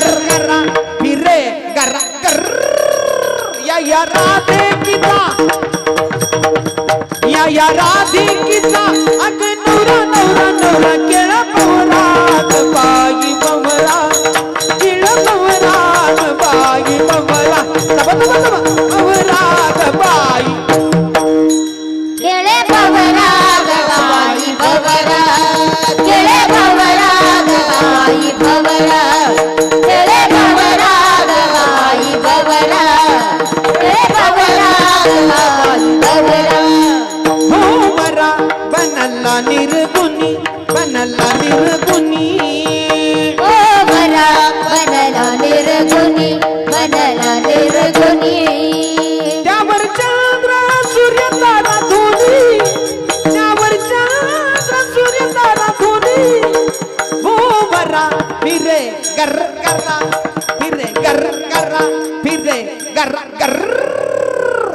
गरगरा फिरे गर गर या या राधे किता या या राधे राधिकीचा अग नवरा नवरा नवरा के निर्गुणी बनला निर्गुणी ओ भरा बनला निर्गुणी बनला निर्गुणी त्यावर चंद्र सूर्य तारा धोनी त्यावर चंद्र सूर्य तारा धोनी भोमरा फिरे गर करा फिरे गर करा फिरे गर गर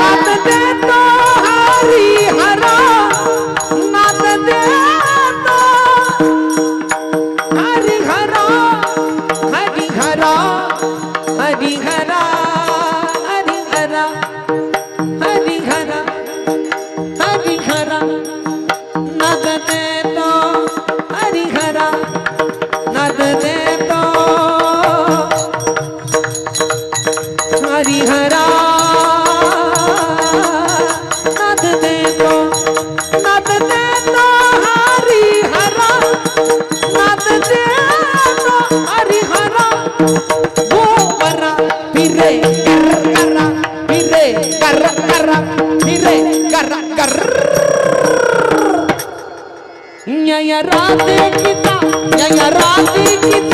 नाद देतो हरी हरा। देतो हरी हरा। हरी हरा हरी हरा हरी हरी हरा नाद गोवरा फिरे कर करा फिरे कर करा फिरे कर कर न्याय राधे गीता न्याय राधे